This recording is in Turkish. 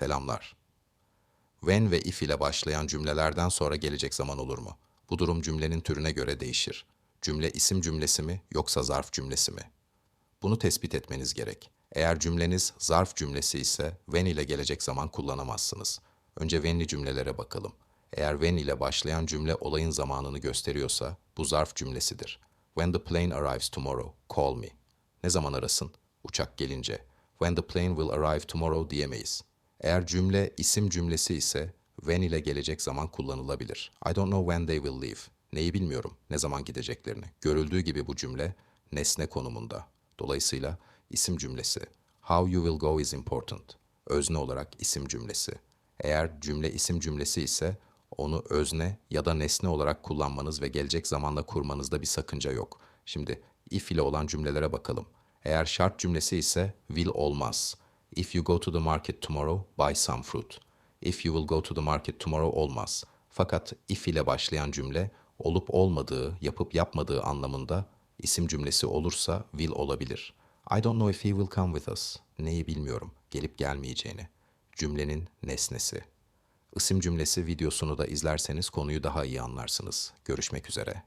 Selamlar. When ve if ile başlayan cümlelerden sonra gelecek zaman olur mu? Bu durum cümlenin türüne göre değişir. Cümle isim cümlesi mi yoksa zarf cümlesi mi? Bunu tespit etmeniz gerek. Eğer cümleniz zarf cümlesi ise when ile gelecek zaman kullanamazsınız. Önce when'li cümlelere bakalım. Eğer when ile başlayan cümle olayın zamanını gösteriyorsa bu zarf cümlesidir. When the plane arrives tomorrow, call me. Ne zaman arasın? Uçak gelince. When the plane will arrive tomorrow diyemeyiz. Eğer cümle isim cümlesi ise when ile gelecek zaman kullanılabilir. I don't know when they will leave. Neyi bilmiyorum, ne zaman gideceklerini. Görüldüğü gibi bu cümle nesne konumunda. Dolayısıyla isim cümlesi. How you will go is important. Özne olarak isim cümlesi. Eğer cümle isim cümlesi ise onu özne ya da nesne olarak kullanmanız ve gelecek zamanla kurmanızda bir sakınca yok. Şimdi if ile olan cümlelere bakalım. Eğer şart cümlesi ise will olmaz. If you go to the market tomorrow, buy some fruit. If you will go to the market tomorrow olmaz. Fakat if ile başlayan cümle olup olmadığı, yapıp yapmadığı anlamında isim cümlesi olursa will olabilir. I don't know if he will come with us. Neyi bilmiyorum, gelip gelmeyeceğini. Cümlenin nesnesi. İsim cümlesi videosunu da izlerseniz konuyu daha iyi anlarsınız. Görüşmek üzere.